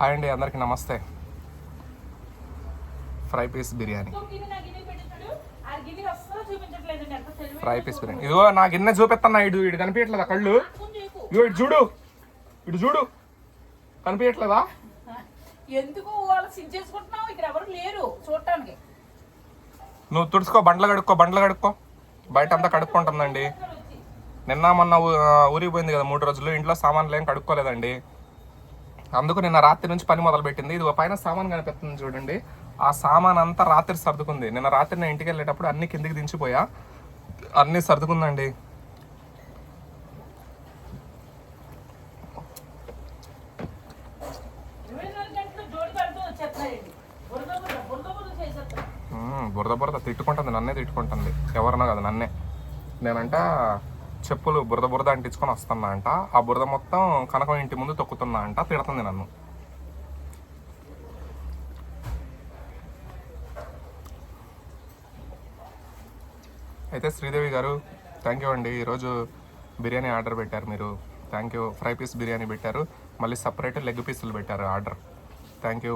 Hi అండి అందరికీ నమస్తే. Fry piece biryani. Fry piece biryani. ఇదిగో నా గిన్నె చూపిస్తున్నా ఇటు ఇటు కనిపించట్లేదా కళ్ళు? ఇదిగో ఇటు చూడు. ఇటు చూడు. కనిపించట్లేదా? ఎందుకు వాళ్ళు సిద్ధ చేసుకుంటున్నావు? ఇక్కడ ఎవరు లేరు చూడటానికి. నువ్వు తుడుచుకో బండ్లు కడుక్కో బండ్లు కడుక్కో. బయట అంతా కడుక్కుంటుందండి. నిన్న మొన్న ఊరికి పోయింది కదా మూడు రోజులు. ఇంట్లో సామాన్లు ఏం కడుక్కోలేదండి. అందుకు నిన్న రాత్రి నుంచి పని మొదలు పెట్టింది ఇది పైన సామాన్ కనిపిస్తుంది చూడండి. ఆ సామాన్ అంతా రాత్రి సర్దుకుంది. నిన్న రాత్రి నేను ఇంటికి వెళ్ళేటప్పుడు అన్ని కిందికి దించిపోయా. అన్ని సర్దుకుందండి. బురద బురద తిట్టుకుంటుంది నన్నే తిట్టుకుంటుంది. ఎవరన్నా కదా నన్నే. నేనంట చెప్పులు బురద బురద అంటించుకొని వస్తున్నా అంట ఆ బురద మొత్తం కనకం ఇంటి ముందు తొక్కుతున్నా అంట తిడుతుంది నన్ను. అయితే శ్రీదేవి గారు థ్యాంక్ యూ అండి. ఈరోజు బిర్యానీ ఆర్డర్ పెట్టారు మీరు. Thank you fry piece biryani పెట్టారు. మళ్ళీ సపరేట్ లెగ్ పీసులు పెట్టారు ఆర్డర్. థ్యాంక్ యూ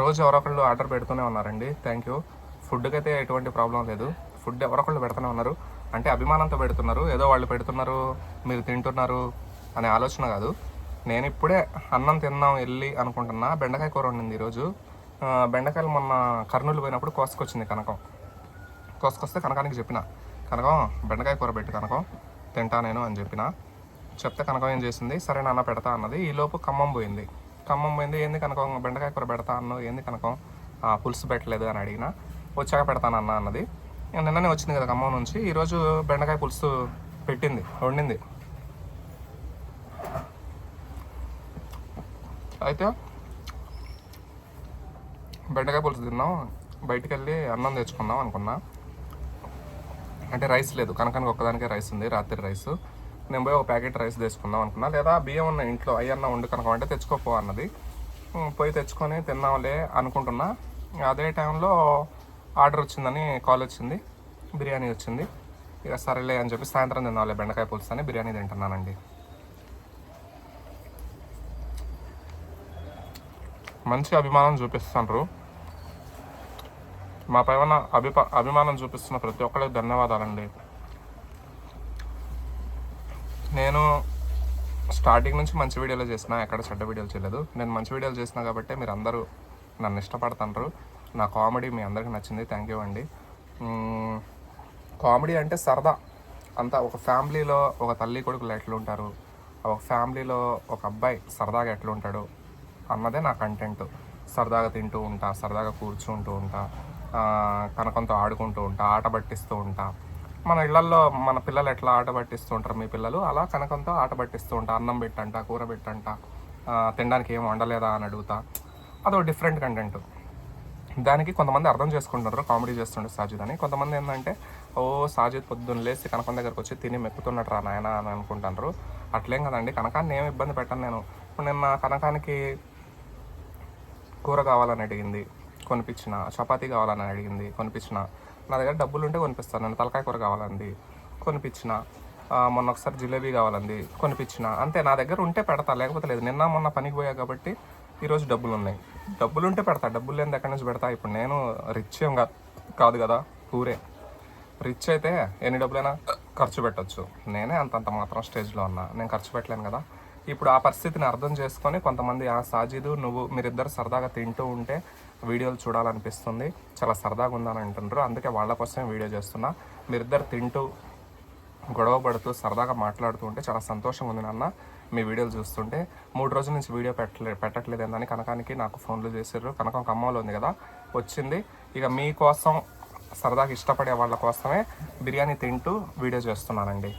రోజు ఎవరొకళ్ళు ఆర్డర్ పెడుతూనే ఉన్నారండి. థ్యాంక్ యూ ఫుడ్కి అయితే ఎటువంటి ప్రాబ్లం లేదు. ఫుడ్ ఎవరొకళ్ళు పెడుతూనే ఉన్నారు. అంటే అభిమానంతో పెడుతున్నారు. ఏదో వాళ్ళు పెడుతున్నారు మీరు తింటున్నారు అనే ఆలోచన కాదు. నేను ఇప్పుడే అన్నం తిందాం వెళ్ళి అనుకుంటున్నా. బెండకాయ కూర వండింది ఈరోజు. బెండకాయలు మొన్న కర్నూలు పోయినప్పుడు కోసుకొచ్చింది కనకం. కోసుకొస్తే కనకానికి చెప్పిన. కనకం బెండకాయ కూర పెట్టి కనకం తింటా నేను అని చెప్పిన. చెప్తే కనకం ఏం చేసింది? సరే నాన్న పెడతా అన్నది. ఈలోపు ఖమ్మం పోయింది. ఖమ్మం పోయింది. ఏంది కనకం? బెండకాయ కూర పెడతా అన్నావు ఏంది కనకం? పులుసు పెట్టలేదు అని అడిగిన. వచ్చాక పెడతాను అన్న అన్నది. నిన్ననే వచ్చింది కదా ఖమ్మం నుంచి. ఈరోజు బెండకాయ పులుసు పెట్టింది వండింది. అయితే బెండకాయ పులుసు తిన్నాం. బయటికి వెళ్ళి అన్నం తెచ్చుకుందాం అనుకున్నా. అంటే రైస్ లేదు. కనకానికి ఒక్కదానికే రైస్ ఉంది రాత్రి రైస్. నేను పోయి ఒక ప్యాకెట్ రైస్ తెచ్చుకుందాం అనుకున్నా. లేదా బియ్యం ఉన్న ఇంట్లో అయ్యన్న వండు కనుక అంటే తెచ్చుకోపో అన్నది. పోయి తెచ్చుకొని తిన్నాంలే అనుకుంటున్నా. అదే టైంలో ఆర్డర్ వచ్చిందని కాల్ వచ్చింది బిర్యానీ వచ్చింది. ఇక సరేలే అని చెప్పి సాయంత్రం తిన్నాలే బెండకాయ పులుసు అని బిర్యానీ తింటున్నానండి. మంచి అభిమానం చూపిస్తున్నారు. మా పైన అభిపా అభిమానం చూపిస్తున్న ప్రతి ఒక్కరికి ధన్యవాదాలండి. నేను స్టార్టింగ్ నుంచి మంచి వీడియోలు చేసిన ఎక్కడ చెడ్డ వీడియోలు చేయలేదు. నేను మంచి వీడియోలు చేసిన కాబట్టి మీరు అందరూ నన్ను ఇష్టపడుతుంటారు నా కామెడీ మీ అందరికీ నచ్చింది. థ్యాంక్ యూ అండి. కామెడీ అంటే సరదా. అంతా ఒక ఫ్యామిలీలో ఒక తల్లి కొడుకులు ఎట్లుంటారు? ఒక ఫ్యామిలీలో ఒక అబ్బాయి సరదాగా ఎట్లుంటాడు? అన్నదే నా కంటెంట్ సరదాగా తింటూ ఉంటా సరదాగా కూర్చుంటూ ఉంటా కనకంతో ఆడుకుంటూ ఉంటా ఆట పట్టిస్తూ ఉంటా. మన ఇళ్ళల్లో మన పిల్లలు ఎట్లా ఆట పట్టిస్తూ ఉంటారు మీ పిల్లలు? అలా కనకంతో ఆట పట్టిస్తూ ఉంటా అన్నం పెట్టంట కూర పెట్టంట తినడానికి ఏం వండలేదా అని అడుగుతా. అదో డిఫరెంట్ కంటెంట్ దానికి కొంతమంది అర్థం చేసుకుంటున్నారు కామెడీ చేస్తుండే సాజిద్ అని. కొంతమంది ఏంటంటే ఓ సాజిద్ పొద్దున్న లేచి కనకం దగ్గరకు వచ్చి తిని మెక్కుతున్నట్టు రా నాయన అని అనుకుంటారు అట్లేం కదండి కనకాన్ని ఏం ఇబ్బంది పెట్టను నేను. ఇప్పుడు నిన్న కనకానికి కూర కావాలని అడిగింది కొనిపించిన చపాతీ కావాలని అడిగింది కొనిపించిన. నా దగ్గర డబ్బులు ఉంటే కొనిపిస్తాను నేను తలకాయ కూర కావాలంది కొనిపించిన. మొన్న ఒకసారి జిలేబీ కావాలంది కొనిపించిన. అంతే నా దగ్గర ఉంటే పెడతా లేకపోతే లేదు. నిన్న మొన్న పనికి పోయా కాబట్టి ఈరోజు డబ్బులు ఉన్నాయి డబ్బులు ఉంటే పెడతా డబ్బులు లేని ఎక్కడి నుంచి పెడతా? ఇప్పుడు నేను రిచ్ ఏం కా- కాదు కదా పూరే రిచ్ అయితే ఎన్ని డబ్బులైనా ఖర్చు పెట్టచ్చు. నేనే అంతంత మాత్రం స్టేజ్లో ఉన్నా. నేను ఖర్చు పెట్టలేను కదా. ఇప్పుడు ఆ పరిస్థితిని అర్థం చేసుకొని కొంతమంది ఆ సాజిదు నువ్వు మీరిద్దరు సరదాగా తింటూ ఉంటే వీడియోలు చూడాలనిపిస్తుంది. చాలా సరదాగా ఉందని అంటున్నారు అందుకే వాళ్ళ కోసమే వీడియో చేస్తున్నా. మీరిద్దరు తింటూ గొడవ పడుతూ సరదాగా మాట్లాడుతూ ఉంటే చాలా సంతోషంగా ఉంది నాన్న. మీ వీడియోలు చూస్తుంటే మూడు రోజుల నుంచి వీడియో పెట్టలే పెట్టట్లేదు ఏందని కనకానికి నాకు ఫోన్లు చేసారు కనకం ఖమ్మంలో ఉంది కదా వచ్చింది. ఇక మీకోసం సరదాగా ఇష్టపడే వాళ్ళ కోసమే బిర్యానీ తింటూ వీడియో చేస్తున్నానండి.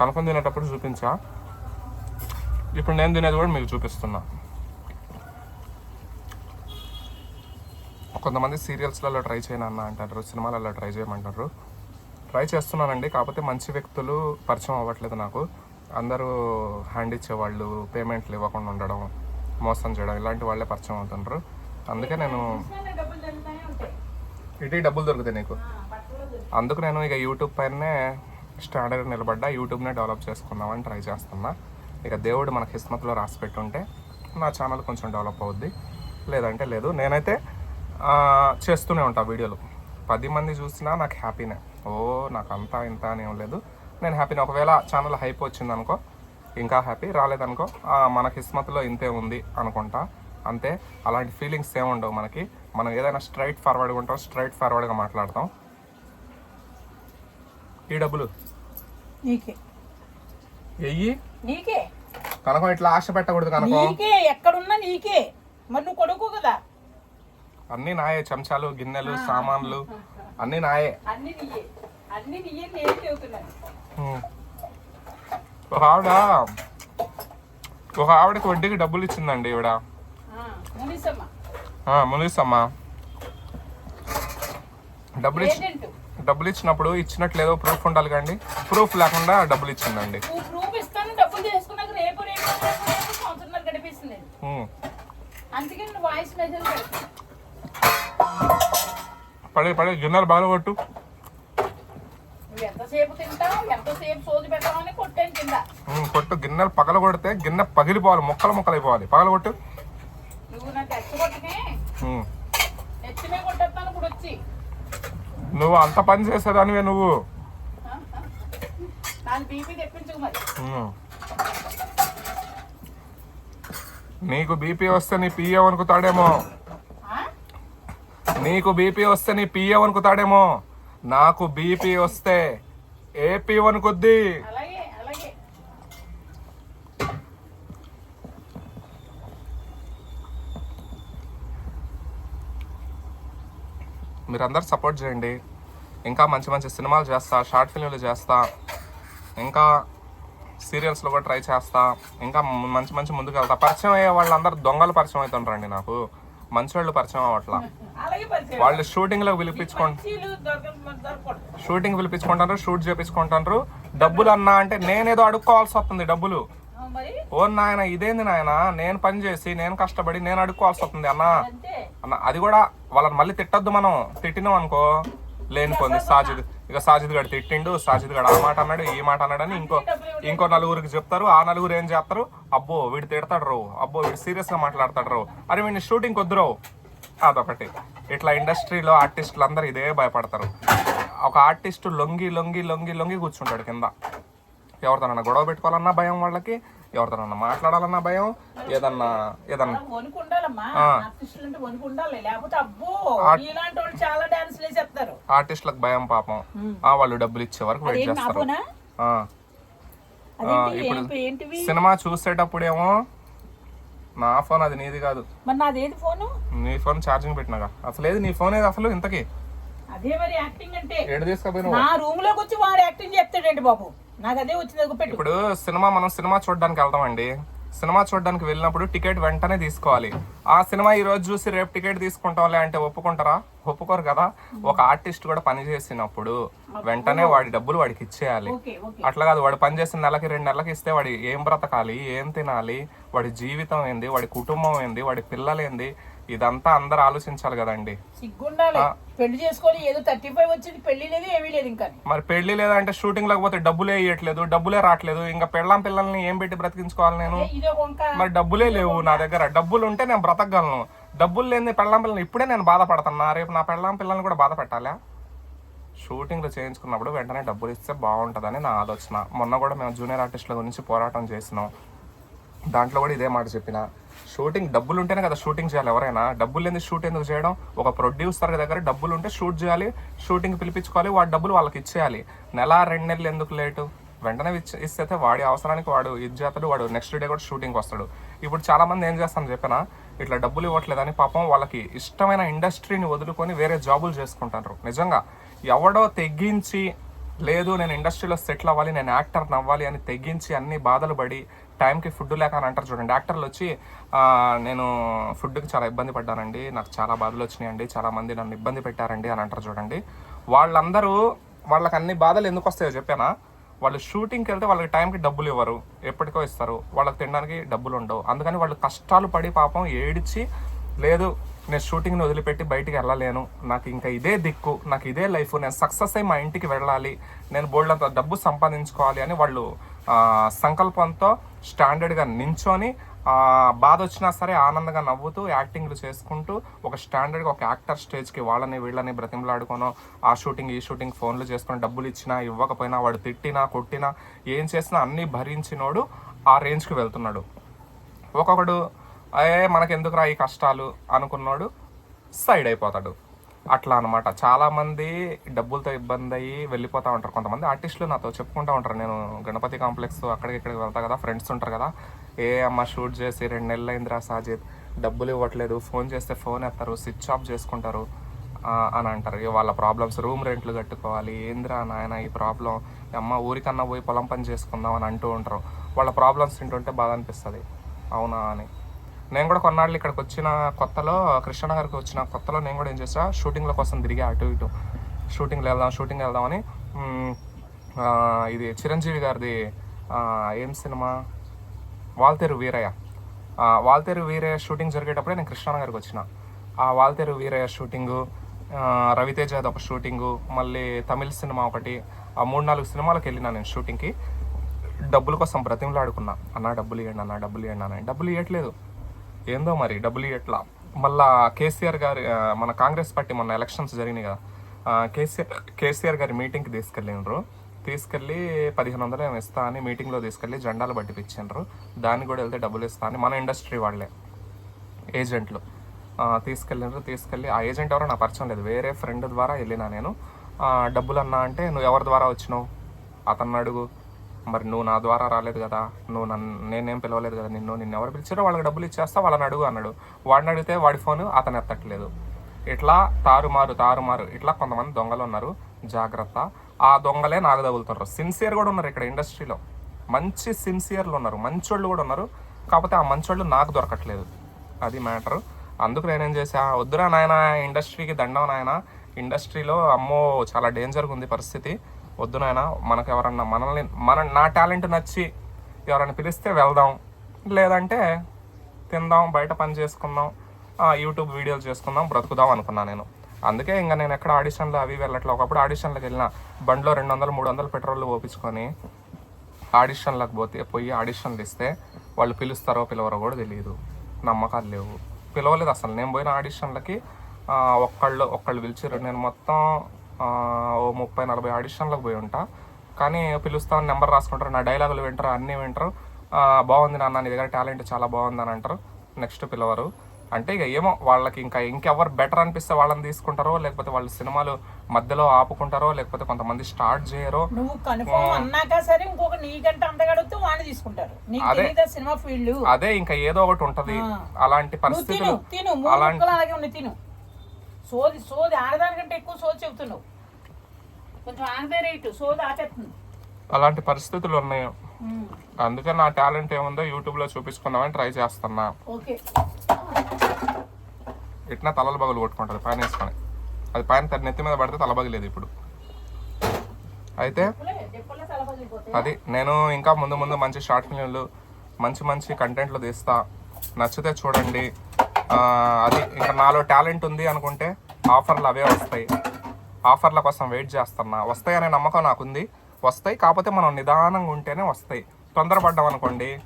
కనకం తినేటప్పుడు చూపించా. ఇప్పుడు నేను తినేది కూడా మీకు చూపిస్తున్నా. కొంతమంది సీరియల్స్లలో ట్రై చేయను అన్న అంటారు సినిమాలలో ట్రై చేయమంటారు. ట్రై చేస్తున్నానండి కాకపోతే మంచి వ్యక్తులు పరిచయం అవ్వట్లేదు నాకు. అందరూ హ్యాండ్ ఇచ్చేవాళ్ళు పేమెంట్లు ఇవ్వకుండా ఉండడం మోసం చేయడం ఇలాంటి వాళ్ళే పరిచయం అవుతుంటారు అందుకే నేను డబ్బులు ఇటీ డబ్బులు దొరుకుతాయి నీకు. అందుకు నేను ఇక యూట్యూబ్ పైనే స్టాండర్డ్ నిలబడ్డా యూట్యూబ్నే డెవలప్ చేసుకుందామని ట్రై చేస్తున్నా. ఇక దేవుడు మన కిస్మత్లో రాసి పెట్టుంటే నా ఛానల్ కొంచెం డెవలప్ అవుద్ది. లేదంటే లేదు. నేనైతే చేస్తూనే ఉంటా వీడియోలు. పది మంది చూసినా నాకు హ్యాపీనే. ఓ నాకు అంతా ఇంత అని ఏం లేదు. నేను హ్యాపీనే. ఒకవేళ ఛానల్ హైప్ వచ్చింది అనుకో ఇంకా హ్యాపీ రాలేదనుకో మన కిస్మత్లో ఇంతే ఉంది అనుకుంటా. అంతే. అలాంటి ఫీలింగ్స్ ఏమి ఉండవు మనకి. మనం ఏదైనా స్ట్రైట్ ఫార్వర్డ్గా ఉంటాం స్ట్రైట్ ఫార్వర్డ్గా మాట్లాడతాం. ఈ డబ్బులు? కనకం ఇట్లా ఆశ పెట్టకూడదు కనకం. నీకే. ఎక్కడున్నా నీకే. మరి నువ్వు కొడుకు కదా. అన్నీ నాయే చెంచాలు గిన్నెలు సామాన్లు అన్నీ నాయే. ఒక ఆవిడ ఒక ఆవిడకి వడ్డీకి డబ్బులు ఇచ్చిందండి ఈవిడ. మునిసమ్మ. డబ్బులు ఇచ్చి డబ్బులు ఇచ్చినప్పుడు ఇచ్చినట్లేదో ప్రూఫ్ ఉండాలి కండి ప్రూఫ్ లేకుండా డబ్బులు ఇచ్చిందండి. నువ్వు ప్రూఫ్ ఇస్తాను డబ్బులు చేసుకున్నాక రేపు రేపు రేపు రేపు సంవత్సరం గడిపిస్తుంది ఉం. అందుకే నువ్వు వాయిస్ మెసేజ్ పెడతాను పడే పడే గిన్నెలు బాగా కొట్టు కొట్టు. గిన్నెలు పగల కొడితే గిన్నె పగిలిపోవాలి ముక్కలు ముక్కలు అయిపోవాలి పగల కొట్టు నువ్వు అంత పని చేసేదానివే నువ్వు. నాకు బీపీ వస్తే నీ పిఏ వణుకుతాడేమో? నీకు బీపీ వస్తే నీ పిఏ వణుకుతాడేమో. నాకు బీపీ వస్తే ఏపీ వణుకుద్ది? మీరందరూ సపోర్ట్ చేయండి. ఇంకా మంచి మంచి సినిమాలు చేస్తా షార్ట్ ఫిల్మ్లు చేస్తా. ఇంకా సీరియల్స్లో కూడా ట్రై చేస్తా. ఇంకా మంచి మంచి ముందుకు వెళ్తా పరిచయం అయ్యే వాళ్ళందరూ దొంగలు పరిచయం అవుతుంటారండి నాకు. మంచి వాళ్ళు పరిచయం పరిచయం వాళ్ళు మంచీలు దొరక దొరకకూడదు. షూటింగ్ పిలిపించుకుంటారు షూట్ చేపించుకుంటారు డబ్బులు అన్నా అంటే నేనేదో అడుక్కోవాల్సి వస్తుంది డబ్బులు. ఓ నాయన ఇదేంది నాయన? నేను పని చేసి నేను కష్టపడి నేను అడుక్కోవాల్సి వస్తుంది అన్న. అన్న అది కూడా వాళ్ళని మళ్ళీ తిట్టొద్దు మనం. తిట్టినాం అనుకో. లేనిపోయింది సాజిద్ ఇక సాజిద్ గడు తిట్టిండు సాజిద్ గడు ఆ మాట అన్నాడు ఈ మాట అన్నాడు అని ఇంకో ఇంకో నలుగురికి చెప్తారు ఆ నలుగురు ఏం చేస్తారు? అబ్బో వీడు తిడతాడు రావు అబ్బో వీడు సీరియస్గా మాట్లాడతాడు రావు అరే వీడిని షూటింగ్ వద్దురావు అదొకటి. ఇట్లా ఇండస్ట్రీలో ఆర్టిస్టులు అందరూ ఇదే భయపడతారు. ఒక ఆర్టిస్ట్ లొంగి లొంగి లొంగి లొంగి కూర్చుంటాడు కింద. ఎవరితోనన్నా గొడవ పెట్టుకోవాలన్నా భయం వాళ్ళకి ఎవరితోనన్నా మాట్లాడాలన్నా భయం ఏదన్నా ఏదన్నా. ఆర్టిస్టులకు భయం పాపం. ఆ వాళ్ళు డబ్బులు ఇచ్చే వరకు వెయిట్ చేస్తారు. ఇప్పుడు సినిమా చూసేటప్పుడేమో నా ఫోన్ అది నీది కాదు. మరి నాదేది ఫోను? నీ ఫోన్ ఛార్జింగ్ పెట్టినాగా. అసలు ఏది నీ ఫోన్ ఏది అసలు ఇంతకి? అదే మరి యాక్టింగ్ అంటే. ఏడు తీసుకపోయినావు. నా రూమ్లోకి వచ్చి వాడు యాక్టింగ్ చెప్తాడండి బాబు? నాకు అదే వచ్చింది పెట్టు. ఇప్పుడు సినిమా మనం సినిమా చూడడానికి వెళ్తామండి. సినిమా చూడడానికి వెళ్ళినప్పుడు టికెట్ వెంటనే తీసుకోవాలి. ఆ సినిమా ఈ రోజు చూసి రేపు టికెట్ తీసుకుంటాంలే అంటే ఒప్పుకుంటారా? ఒప్పుకోరు కదా. ఒక ఆర్టిస్ట్ కూడా పని చేసినప్పుడు వెంటనే వాడి డబ్బులు వాడికి ఇచ్చేయాలి. అట్లా కాదు వాడు పని చేసిన నెలకి రెండు నెలలకి ఇస్తే వాడి ఏం బ్రతకాలి ఏం తినాలి వాడి జీవితం ఏంది వాడి కుటుంబం ఏంది వాడి పిల్లలు ఏంది ఇదంతా అందరు ఆలోచించాలి కదండి. సిగ్గుండాలి. పెళ్ళి చేసుకొని ఏదో థర్టీ ఫైవ్ వచ్చింది పెళ్ళి లేదు ఏమీ లేదు ఇంకా. మరి పెళ్ళి లేదంటే షూటింగ్ లేకపోతే డబ్బులే ఇవ్వట్లేదు డబ్బులే రావట్లేదు ఇంకా పెళ్ళాం పిల్లల్ని ఏం పెట్టి బ్రతికించుకోవాలి నేను? మరి డబ్బులే లేవు నా దగ్గర. డబ్బులు ఉంటే నేను బ్రతకగలను. డబ్బులు లేని పెళ్ళాం పిల్లల్ని ఇప్పుడే నేను బాధపడుతున్నా. రేపు నా పెళ్ళాం పిల్లల్ని కూడా బాధ పెట్టాలా షూటింగ్లు చేయించుకున్నప్పుడు వెంటనే డబ్బులు ఇస్తే బాగుంటుందని నా ఆలోచన. మొన్న కూడా మేము జూనియర్ ఆర్టిస్టుల గురించి పోరాటం చేసినాం. దాంట్లో కూడా ఇదే మాట చెప్పిన. షూటింగ్ డబ్బులు ఉంటేనే కదా షూటింగ్ చేయాలి ఎవరైనా. డబ్బులు లేని షూట్ ఎందుకు చేయడం? ఒక ప్రొడ్యూసర్ దగ్గర డబ్బులు ఉంటే షూట్ చేయాలి షూటింగ్ పిలిపించుకోవాలి వాడి డబ్బులు వాళ్ళకి ఇచ్చేయాలి. నెల రెండు నెలలు ఎందుకు లేటు? వెంటనే ఇస్తే వాడి అవసరానికి వాడు ఇది చేస్తాడు వాడు నెక్స్ట్ డే కూడా షూటింగ్ వస్తాడు. ఇప్పుడు చాలామంది ఏం చేస్తాను చెప్పిన ఇట్లా డబ్బులు ఇవ్వట్లేదని పాపం వాళ్ళకి ఇష్టమైన ఇండస్ట్రీని వదులుకొని వేరే జాబులు చేసుకుంటారు. నిజంగా ఎవడో తెగ్గించి లేదు నేను ఇండస్ట్రీలో సెటిల్ అవ్వాలి నేను యాక్టర్ అవ్వాలి అని తెగించి అన్ని బాధలు పడి టైంకి ఫుడ్ లేక అని అంటారు చూడండి. యాక్టర్లు వచ్చి నేను ఫుడ్కి చాలా ఇబ్బంది పడ్డానండి. నాకు చాలా బాధలు వచ్చినాయండి. చాలా మంది నన్ను ఇబ్బంది పెట్టారండి అని అంటారు చూడండి. వాళ్ళందరూ వాళ్ళకి అన్ని బాధలు ఎందుకు వస్తాయో చెప్పానా? వాళ్ళు షూటింగ్కి వెళ్తే వాళ్ళకి టైంకి డబ్బులు ఇవ్వరు. ఎప్పటికో ఇస్తారు. వాళ్ళకి తినడానికి డబ్బులు ఉండవు. అందుకని వాళ్ళు కష్టాలు పడి పాపం ఏడిచి లేదు నేను షూటింగ్ని వదిలిపెట్టి బయటికి వెళ్ళలేను. నాకు ఇంకా ఇదే దిక్కు. నాకు ఇదే లైఫ్. నేను సక్సెస్ అయి మా ఇంటికి వెళ్ళాలి. నేను బోల్డ్ అంత డబ్బు సంపాదించుకోవాలి అని వాళ్ళు సంకల్పంతో స్టాండర్డ్గా నించొని బాధ వచ్చినా సరే ఆనందంగా నవ్వుతూ యాక్టింగ్లు చేసుకుంటూ ఒక స్టాండర్డ్గా ఒక యాక్టర్ స్టేజ్కి వాళ్ళని వీళ్ళని బ్రతిమలాడుకోను ఆ షూటింగ్ ఈ షూటింగ్ ఫోన్లు చేసుకొని డబ్బులు ఇచ్చినా ఇవ్వకపోయినా వాడు తిట్టినా కొట్టినా ఏం చేసినా అన్నీ భరించినోడు ఆ రేంజ్కి వెళ్తున్నాడు. ఒక్కొక్కడు ఏ మనకెందుకురా ఈ కష్టాలు? అనుకున్నాడు సైడ్ అయిపోతాడు. అట్లా అనమాట చాలామంది డబ్బులతో ఇబ్బంది అయ్యి వెళ్ళిపోతూ ఉంటారు. కొంతమంది ఆర్టిస్టులు నాతో చెప్పుకుంటూ ఉంటారు. నేను గణపతి కాంప్లెక్స్ అక్కడికి ఇక్కడికి వెళ్తా కదా ఫ్రెండ్స్ ఉంటారు కదా. ఏ అమ్మ షూట్ చేసి రెండు నెలలు అయిందిరా సాజిద్ డబ్బులు ఇవ్వట్లేదు ఫోన్ చేస్తే ఫోన్ ఎత్తారు స్విచ్ ఆఫ్ చేసుకుంటారు అని అంటారు. ఇక వాళ్ళ ప్రాబ్లమ్స్ రూమ్ రెంట్లు కట్టుకోవాలి ఏందిరా నాయన ఈ ప్రాబ్లం అమ్మ ఊరికన్నా పోయి పొలం పని చేసుకుందాం అని అంటూ ఉంటారు. వాళ్ళ ప్రాబ్లమ్స్ వింటుంటే బాధ అనిపిస్తుంది. అవునా అని. నేను కూడా కొన్నాళ్ళు ఇక్కడికి వచ్చిన కొత్తలో కృష్ణనగర్కి వచ్చిన కొత్తలో నేను కూడా ఏం చేసా షూటింగ్ల కోసం తిరిగి అటు ఇటు. షూటింగ్లు వెళ్దాం షూటింగ్ వెళ్దామని ఇది చిరంజీవి గారిది ఏం సినిమా? వాల్తేరు వీరయ్య. వాల్తేరు వీరయ్య షూటింగ్ జరిగేటప్పుడే నేను కృష్ణానగర్కి వచ్చిన. ఆ వాల్తేరు వీరయ్య షూటింగు ఆ, రవితేజది ఒక షూటింగు మళ్ళీ తమిళ్ సినిమా ఒకటి ఆ మూడు నాలుగు సినిమాలకు వెళ్ళినా నేను షూటింగ్కి డబ్బుల కోసం బ్రతిమలాడుకున్నా. అన్న డబ్బులు ఇవ్వండి అన్న డబ్బులు ఇవ్వండి అన్న డబ్బులు ఇవ్వట్లేదు ఏందో మరి డబ్బులు ఇట్లా మళ్ళా కేసీఆర్ గారి మన కాంగ్రెస్ పార్టీ మొన్న ఎలక్షన్స్ జరిగినాయి కదా. కేసీఆర్ కేసీఆర్ గారి మీటింగ్కి తీసుకెళ్ళిండ్రు. తీసుకెళ్ళి పదిహేను వందలు ఏమి ఇస్తా అని మీటింగ్లో తీసుకెళ్ళి జెండాలు పట్టిపించిండ్రు దానికి కూడా వెళ్తే డబ్బులు ఇస్తా అని మన ఇండస్ట్రీ వాళ్ళే ఏజెంట్లు. తీసుకెళ్ళినారు తీసుకెళ్ళి ఆ ఏజెంట్ ఎవరో నా పరిచయం లేదు. వేరే ఫ్రెండ్ ద్వారా వెళ్ళినా నేను. డబ్బులు అన్నా అంటే నువ్వు ఎవరి ద్వారా వచ్చినావు? అతన్ని అడుగు. మరి నువ్వు నా ద్వారా రాలేదు కదా నువ్వు నన్ను నేనేం పిలవలేదు కదా నిన్ను నిన్ను ఎవరు పిలిచారో వాళ్ళకి డబ్బులు ఇచ్చేస్తా వాళ్ళని అడుగు అన్నాడు. వాడిని అడిగితే వాడి ఫోన్ అతను ఎత్తట్లేదు. ఇట్లా తారుమారు తారుమారు ఇట్లా కొంతమంది దొంగలు ఉన్నారు. జాగ్రత్త. ఆ దొంగలే నాకు తగులుతున్నారు సిన్సియర్ కూడా ఉన్నారు ఇక్కడ ఇండస్ట్రీలో. మంచి సిన్సియర్లు ఉన్నారు. మంచోళ్ళు కూడా ఉన్నారు. కాకపోతే ఆ మంచోళ్ళు నాకు దొరకట్లేదు. అది మ్యాటర్. అందుకు నేనేం చేసా వద్దురా నాయన ఇండస్ట్రీకి దండం నాయన. ఇండస్ట్రీలో అమ్మో చాలా డేంజర్గా ఉంది పరిస్థితి. వద్దు నాయన మనకు ఎవరన్నా మనల్ని మన నా టాలెంట్ నచ్చి ఎవరైనా పిలిస్తే వెళ్దాం. లేదంటే తిందాం బయట పని చేసుకుందాం యూట్యూబ్ వీడియోలు చేసుకుందాం బ్రతుకుదాం అనుకున్నా నేను. అందుకే ఇంకా నేను ఎక్కడ ఆడిషన్లు అవి వెళ్ళట్లే ఒకప్పుడు ఆడిషన్లకు వెళ్ళిన బండిలో రెండు వందలు మూడు వందలు పెట్రోల్ పోపించుకొని ఆడిషన్లకు పోతే పోయి ఆడిషన్లు ఇస్తే వాళ్ళు పిలుస్తారో పిలవరో కూడా తెలియదు. నమ్మకాలు లేవు. పిలవలేదు అసలు. నేను పోయిన ఆడిషన్లకి ఒక్కళ్ళు ఒక్కళ్ళు పిలిచారు నేను మొత్తం ఓ ముప్పై నలభై ఆడిషన్లకు పోయి ఉంటా. కానీ పిలుస్తామని నెంబర్ రాసుకుంటారు. నా డైలాగులు వింటారు అన్నీ వింటారు. ఆ, బాగుంది నాన్న నీ దగ్గర టాలెంట్ చాలా బాగుంది అని అంటారు. నెక్స్ట్ పిలవరు. అంటే ఇక ఏమో వాళ్ళకి ఇంకా ఇంకెవరు బెటర్ అనిపిస్తే వాళ్ళని తీసుకుంటారో లేకపోతే వాళ్ళు సినిమాలు మధ్యలో ఆపుకుంటారో లేకపోతే కొంతమంది స్టార్ట్ చేయరో. నువ్వు కన్ఫర్మ్ అన్నాక సరే ఇంకొక నీకంటే అందగడితే వాడిని తీసుకుంటారు. అదే. Cinema field? అదే ఇంకా ఏదో ఒకటి ఉంటది. అలాంటి పరిస్థితులు అలాంటి తిను. సోది సోది ఆడదానికంటే ఎక్కువ సోది చెబుతున్నావు. కొంచెం ఆడదే రేటు సోది ఆపేస్తుంది అలాంటి పరిస్థితులు ఉన్నాయి. అందుకే నా టాలెంట్ ఏముందో యూట్యూబ్లో చూపించుకుందామని ట్రై చేస్తున్నా. ఓకే. ఇట్లా తలలు బగులు కొట్టుకుంటది పైన వేసుకొని. అది పైన తన నెత్తి మీద పడితే తల బగిలేదు ఇప్పుడు. అయితే అది నేను ఇంకా ముందు ముందు మంచి షార్ట్ ఫిల్మ్లు మంచి మంచి కంటెంట్లు తీస్తా. నచ్చితే చూడండి. అది ఇంకా నాలో టాలెంట్ ఉంది అనుకుంటే ఆఫర్లు అవే వస్తాయి. ఆఫర్ల కోసం వెయిట్ చేస్తున్నా. వస్తాయి అనే నమ్మకం నాకుంది. వస్తాయి కాకపోతే మనం నిదానంగా ఉంటేనే వస్తాయి. తొందరపడ్డాం అనుకోండి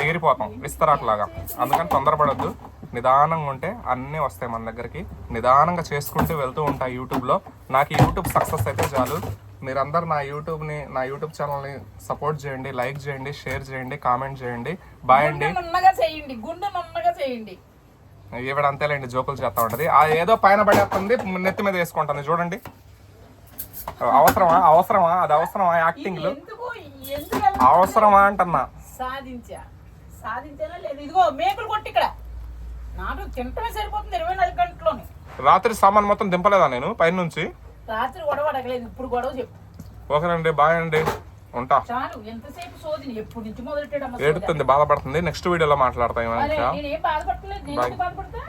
ఎగిరిపోతాం విస్తరాకులాగా. అందుకని తొందరపడద్దు. నిదానంగా ఉంటే అన్నీ వస్తాయి మన దగ్గరికి. నిదానంగా చేసుకుంటూ వెళ్తూ ఉంటాయి యూట్యూబ్లో. నాకు యూట్యూబ్ సక్సెస్ అయితే చాలు. మీరందరూ నా యూట్యూబ్ని నా యూట్యూబ్ ఛానల్ని సపోర్ట్ చేయండి లైక్ చేయండి షేర్ చేయండి కామెంట్ చేయండి. బాయ్ అండి. నున్నగా చేయండి గుండె నున్నగా చేయండి. ఈవిడ అంతేలేండి జోకులు చేస్తా ఉంటది. ఆ ఏదో పైన పడేస్తుంది నెత్తి మీద వేసుకుంటుంది. చూడండి. అవసరమా? అవసరమా? అది అవసరమా ఎందుకు ఎందుకు అలా అవసరమా అంటున్నా. సాధించా. సాధించానా లేదు? ఇదిగో మేకులు కొట్టి ఇక్కడ. నాకు తింటమే సరిపోతుంది ఇరవై నాలుగు గంటల్లోని. రాత్రి సామాన్ మొత్తం దింపలేదా నేను పైనుంచి? రాత్రి గొడవ అడగలేదు ఇప్పుడు గొడవ చెప్పు. ఓకేనండి బాయ్ అండి. ఉంటా. చాలు ఎంతసేపు సోదిని? ఎప్పటి నుంచి మొదలెట్టాడమ్మా ఏడుతుంది బాధపడుతుంది. నెక్స్ట్ వీడియోలో మాట్లాడతాం ఏమైనా బాధపడలేదు బాధపడతా?